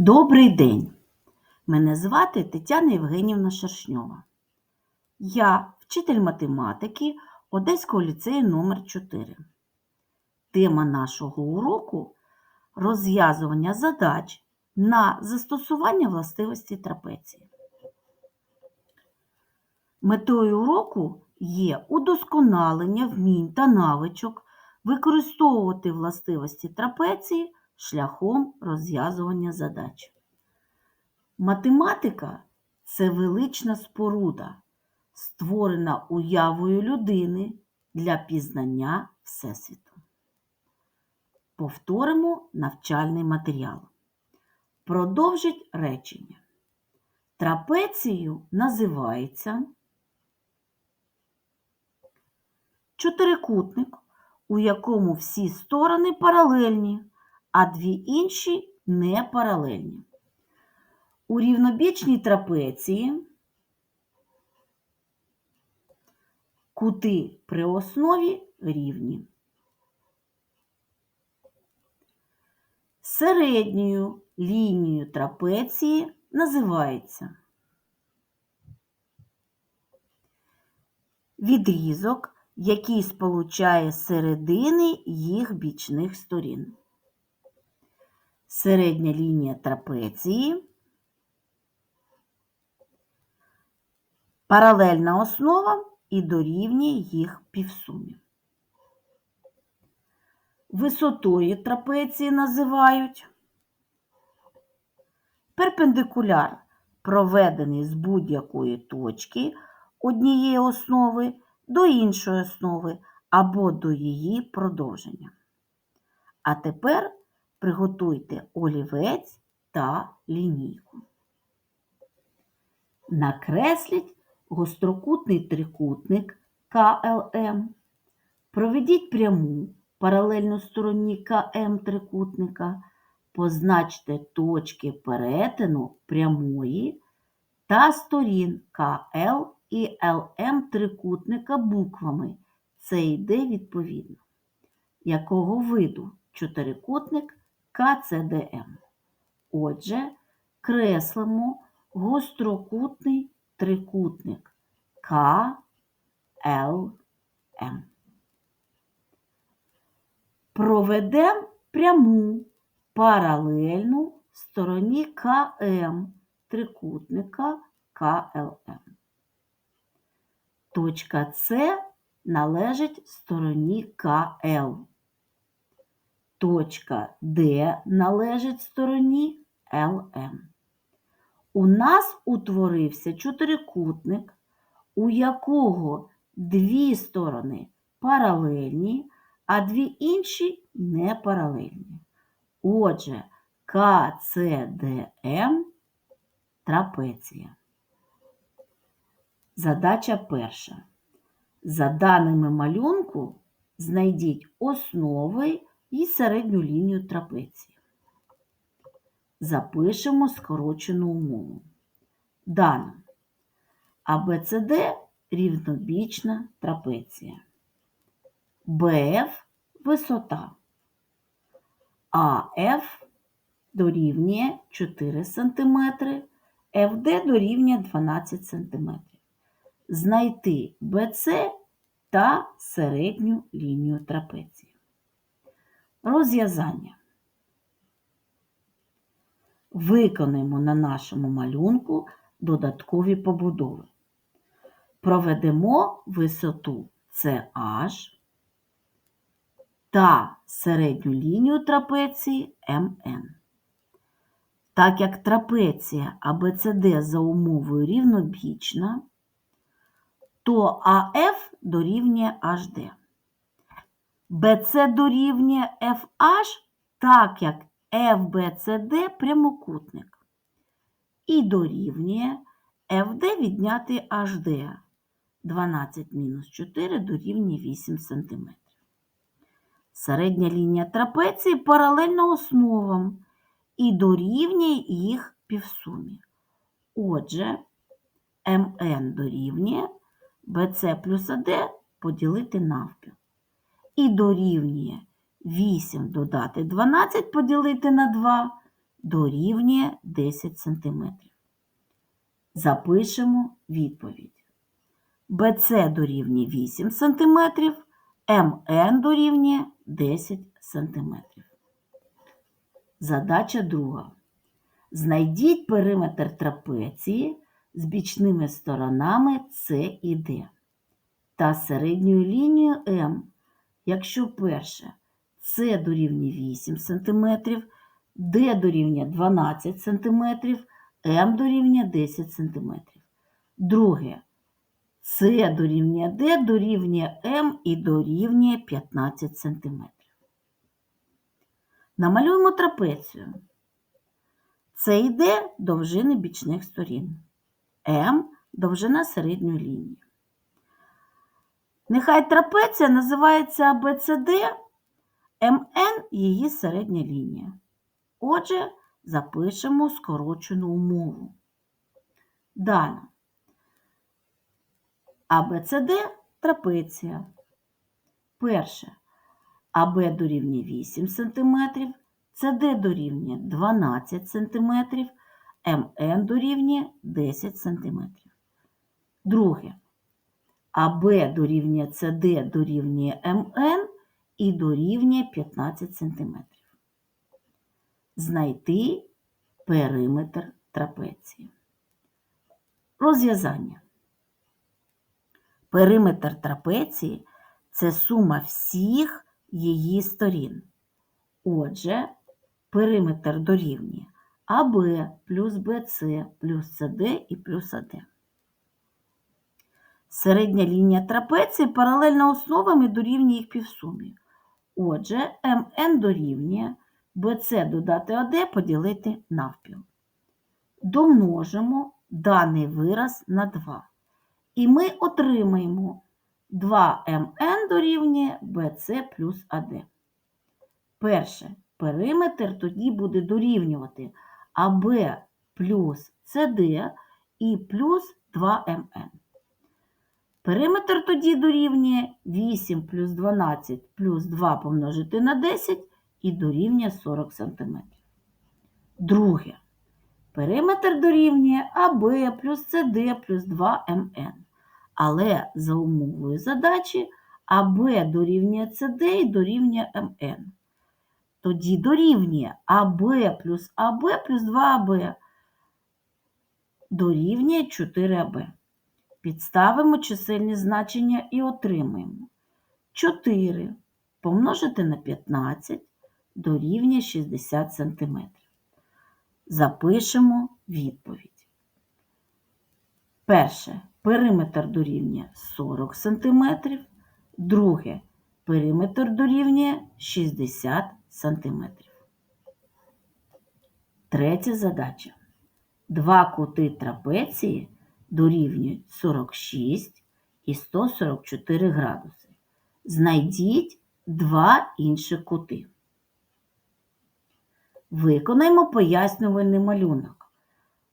Добрий день! Мене звати Тетяна Євгенівна Шершньова. Я вчитель математики Одеського ліцею номер 4 Тема нашого уроку розв'язування задач на застосування властивості трапеції. Метою уроку є удосконалення вмінь та навичок використовувати властивості трапеції шляхом розв'язування задач. Математика це велична споруда, створена уявою людини для пізнання Всесвіту. Повторимо навчальний матеріал. Продовжить речення. Трапецією називається чотирикутник, у якому всі сторони паралельні, а дві інші не паралельні. У рівнобічній трапеції кути при основі рівні. Середньою лінією трапеції називається відрізок, який сполучає середини їх бічних сторін. Середня лінія трапеції паралельна основа і дорівнює їх півсумі. Висотою трапеції називають перпендикуляр, проведений з будь-якої точки однієї основи до іншої основи або до її продовження. А тепер приготуйте олівець та лінійку. Накресліть гострокутний трикутник КЛМ. Проведіть пряму паралельно стороні КМ трикутника, позначте точки перетину прямої та сторін КЛ і ЛМ трикутника буквами. Це йде відповідно. Якого виду чотирикутник КЦДМ? Отже, креслимо гострокутний трикутник КЛМ. Проведемо пряму паралельну стороні КМ трикутника КЛМ. Точка С належить стороні КЛ. Точка Д належить стороні ЛМ. У нас утворився чотирикутник, у якого дві сторони паралельні, а дві інші не паралельні. Отже, КЦДМ трапеція. Задача перша. За даними малюнку, знайдіть основи і середню лінію трапеції. Запишемо скорочену умову. Дано. АБЦД рівнобічна трапеція. БФ висота. АФ дорівнює 4 см, ФД дорівнює 12 см. Знайти БЦ та середню лінію трапеції. Розв'язання. Виконаємо на нашому малюнку додаткові побудови. Проведемо висоту CH та середню лінію трапеції МН. Так як трапеція ABCD за умовою рівнобічна, то АФ дорівнює HD. BC дорівнює FH, так як FBCD прямокутник. І дорівнює FD відняти HD. 12 мінус 4 дорівнює 8 см. Середня лінія трапеції паралельна основам і дорівнює їх півсумі. Отже, МН дорівнює BC плюс АД поділити навпіл. І дорівнює 8 додати 12 поділити на 2 дорівнює 10 см. Запишемо відповідь. BC дорівнює 8 см, МН дорівнює 10 см. Задача друга. Знайдіть периметр трапеції з бічними сторонами С і Д та середньою лінією М, якщо перше С дорівнює 8 см, Д дорівнює 12 см, М дорівнює 10 см. Друге С дорівнює Д дорівнює М і дорівнює 15 см. Намалюємо трапецію. Це йде довжини бічних сторін. М довжина середньої лінії. Нехай трапеція називається ABCD, МН її середня лінія. Отже, запишемо скорочену умову. Дано. ABCD трапеція. Перше. АБ дорівнює 8 см, СД дорівнює 12 см, МН дорівнює 10 см. Друге. АБ дорівнює СД дорівнює МН і дорівнює 15 см. Знайти периметр трапеції. Розв'язання. Периметр трапеції це сума всіх її сторін. Отже, периметр дорівнює АБ плюс БЦ плюс СД і плюс АД. Середня лінія трапеції паралельна основам і дорівнює їх півсумі. Отже, МН дорівнює БЦ додати АД поділити навпіл. Домножимо даний вираз на 2. І ми отримаємо 2МН дорівнює BC плюс АД. Перше, периметр тоді буде дорівнювати АБ плюс СД і плюс 2МН. Периметр тоді дорівнює 8 плюс 12 плюс 2 помножити на 10 і дорівнює 40 см. Друге. Периметр дорівнює АБ плюс СД плюс 2МН. Але за умовою задачі АБ дорівнює СД і дорівнює МН. Тоді дорівнює АБ плюс АБ плюс 2АБ дорівнює 4АБ. Підставимо чисельні значення і отримаємо 4 помножити на 15 дорівнює 60 см. Запишемо відповідь. Перше. Периметр дорівнює 40 см. Друге. Периметр дорівнює 60 см. Третя задача. Два кути трапеції дорівнюють 46 і 144 градуси. Знайдіть два інші кути. Виконаймо пояснювальний малюнок.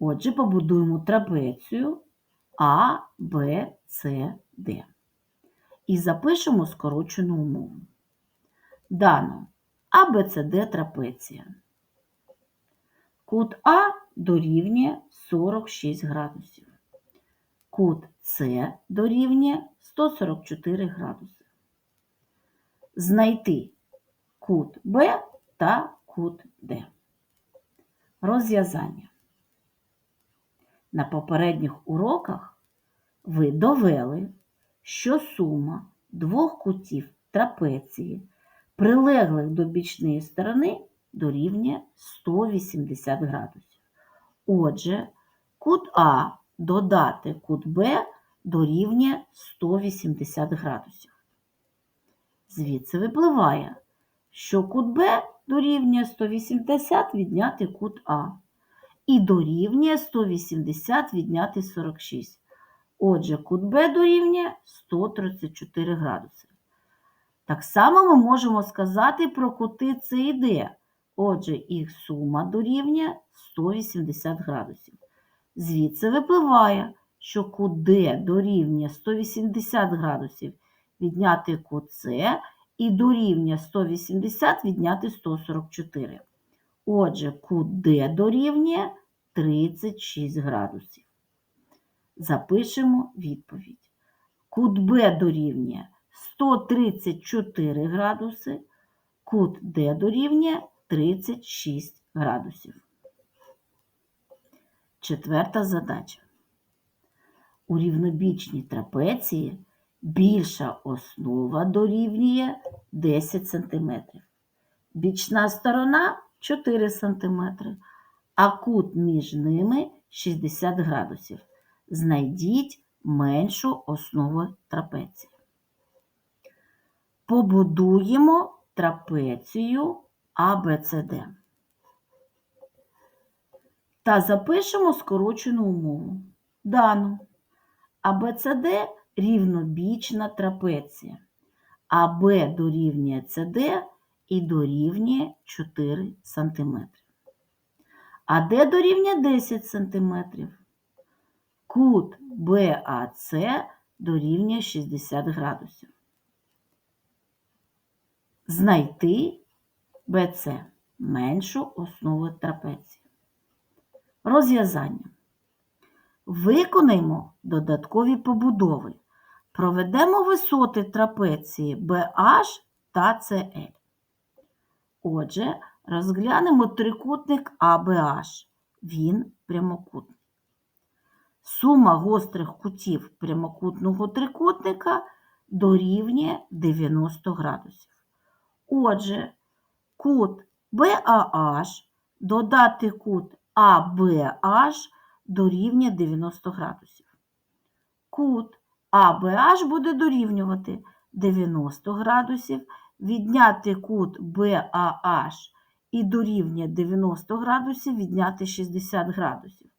Отже, побудуємо трапецію А, Б, С, Д. І запишемо скорочену умову. Дано А, Б, С, Д трапеція. Кут А дорівнює 46 градусів. Кут С дорівнює 144 градуси. Знайти кут Б та кут Д. Розв'язання. На попередніх уроках ви довели, що сума двох кутів трапеції, прилеглих до бічної сторони, дорівнює 180 градусів. Отже, кут А додати кут Б дорівнює 180 градусів. Звідси випливає, що кут Б дорівнює 180 відняти кут А. І дорівнює 180 відняти 46. Отже, кут Б дорівнює 134 градуси. Так само ми можемо сказати про кути С і Д. Отже, їх сума дорівнює 180 градусів. Звідси випливає, що кут Д дорівнює 180 градусів відняти С і дорівнює 180 відняти 144. Отже, кут дорівнює 36 градусів. Запишемо відповідь. Кут Б дорівнює 134 градуси, кут Д дорівнює 36 градусів. Четверта задача. У рівнобічній трапеції більша основа дорівнює 10 см. Бічна сторона 4 см, а кут між ними 60 градусів. Знайдіть меншу основу трапеції. Побудуємо трапецію ABCD. Та запишемо скорочену умову. Дану. АБЦД рівнобічна трапеція. АБ дорівнює СД і дорівнює 4 см. АД дорівнює 10 см. Кут БАЦ дорівнює 60 градусів. Знайти БЦ меншу основу трапеції. Розв'язання. Виконаємо додаткові побудови. Проведемо висоти трапеції BH та CL. Отже, розглянемо трикутник ABH. Він прямокутний. Сума гострих кутів прямокутного трикутника дорівнює 90 градусів. Отже, кут BAH додати кут ABH дорівнює 90 градусів. Кут ABH буде дорівнювати 90 градусів, відняти кут BAH і дорівнює 90 градусів, відняти 60 градусів.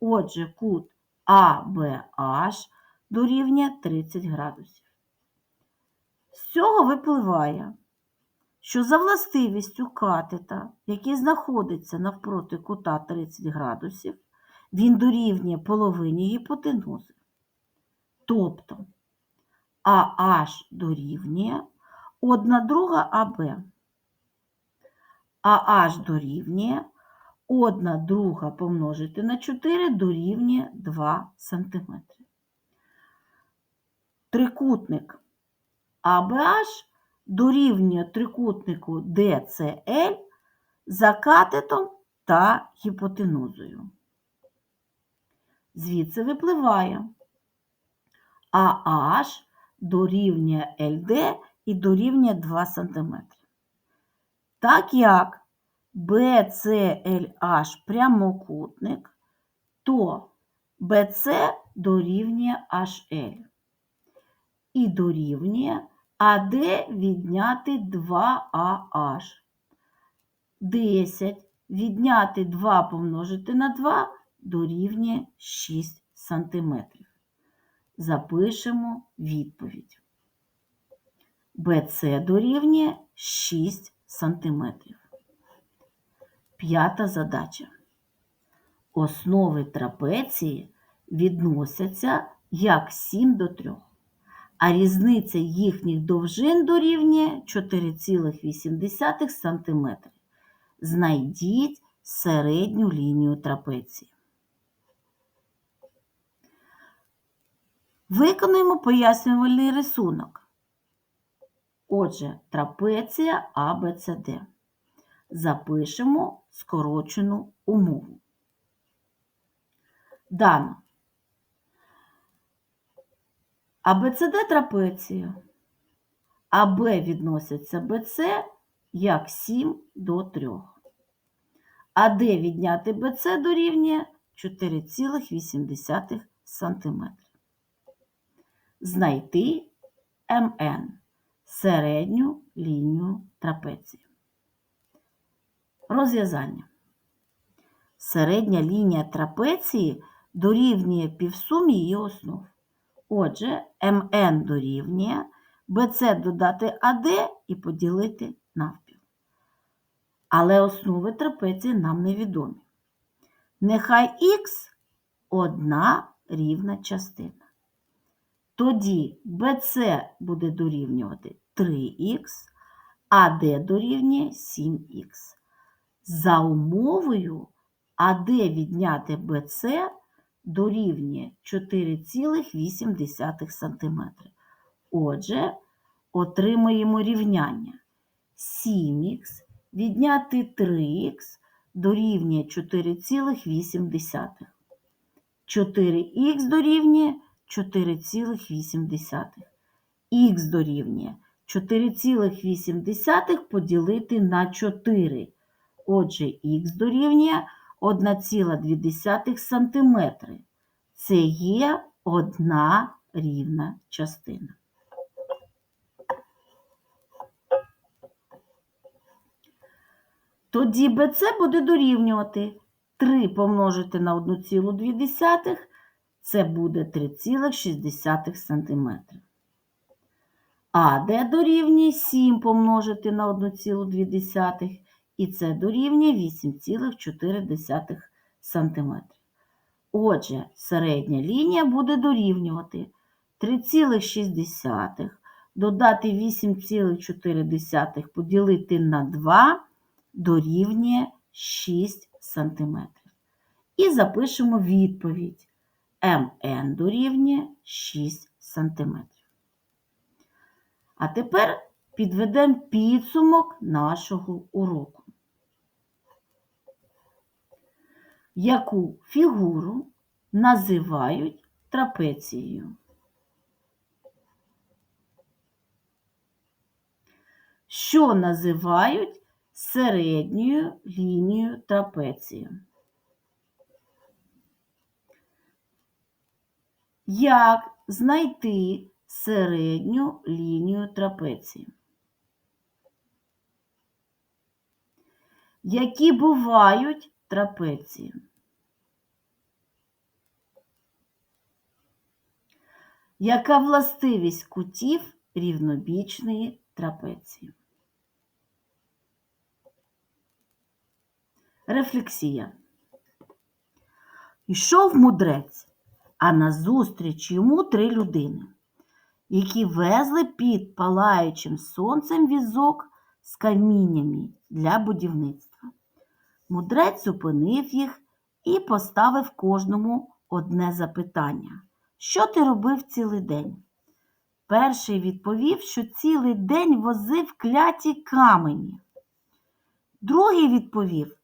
Отже, кут ABH дорівнює 30 градусів. З цього випливає, що за властивістю катета, який знаходиться навпроти кута 30 градусів, він дорівнює половині гіпотенузи. Тобто AH дорівнює 1 друга АБ. AH дорівнює 1 друга помножити на 4 дорівнює 2 см. Трикутник ABH дорівнює трикутнику DCL за катетом та гіпотенузою. Звідси випливає AH дорівнює LD і дорівнює 2 см. Так як BCLH прямокутник, то BC дорівнює HL і дорівнює АД відняти 2АH. 10 відняти 2 помножити на 2 дорівнює 6 см. Запишемо відповідь. BC дорівнює 6 см. П'ята задача. Основи трапеції відносяться як 7 до 3, а різниця їхніх довжин дорівнює 4,8 см. Знайдіть середню лінію трапеції. Виконуємо пояснювальний рисунок. Отже, трапеція ABCD. Запишемо скорочену умову. Дано. ABCD трапецію. АБ відноситься БЦ як 7 до 3. АД відняти БЦ дорівнює 4,8 см. Знайти МН середню лінію трапеції. Розв'язання. Середня лінія трапеції дорівнює півсумі її основ. Отже, МН дорівнює BC додати АД і поділити навпіл. Але основи трапеції нам невідомі. Нехай х одна рівна частина. Тоді BC буде дорівнювати 3х, АД дорівнює 7х. за умовою АД відняти БЦ дорівнює 4,8 см. Отже, отримуємо рівняння 7х відняти 3х дорівнює 4,8. 4х дорівнює 4,8. Х дорівнює 4,8 поділити на 4. Отже, х дорівнює 1,2 см. Це є одна рівна частина. Тоді БЦ буде дорівнювати 3 помножити на 1,2, це буде 3,6 см. АД дорівнює 7 помножити на 1,2, і це дорівнює 8,4 см. Отже, середня лінія буде дорівнювати 3,6 додати 8,4 поділити на 2 дорівнює 6 см. І запишемо відповідь. МН дорівнює 6 см. А тепер підведемо підсумок нашого уроку. Яку фігуру називають трапецією? Що називають середньою лінією трапеції? Як знайти середню лінію трапеції? Які бувають трапеції? Яка властивість кутів рівнобічної трапеції? Рефлексія. Йшов мудрець, а назустріч йому три людини, які везли під палаючим сонцем візок з каміннями для будівництва. Мудрець зупинив їх і поставив кожному одне запитання. Що ти робив цілий день? Перший відповів, що цілий день возив кляті камені. Другий відповів,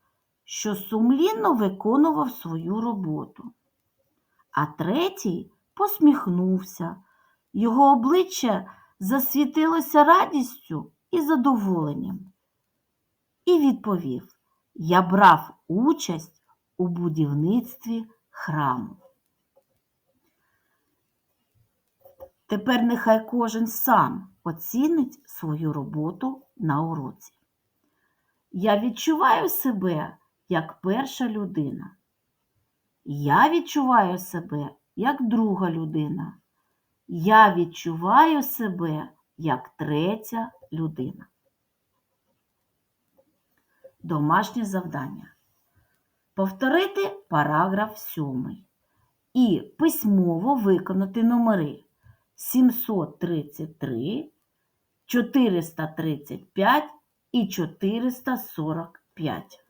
що сумлінно виконував свою роботу. А третій посміхнувся. Його обличчя засвітилося радістю і задоволенням. І відповів: Я брав участь у будівництві храму. Тепер нехай кожен сам оцінить свою роботу на уроці. Я відчуваю себе як перша людина. Я відчуваю себе як друга людина. Я відчуваю себе як третя людина. Домашнє завдання. Повторити параграф 7 і письмово виконати номери 733, 435 і 445.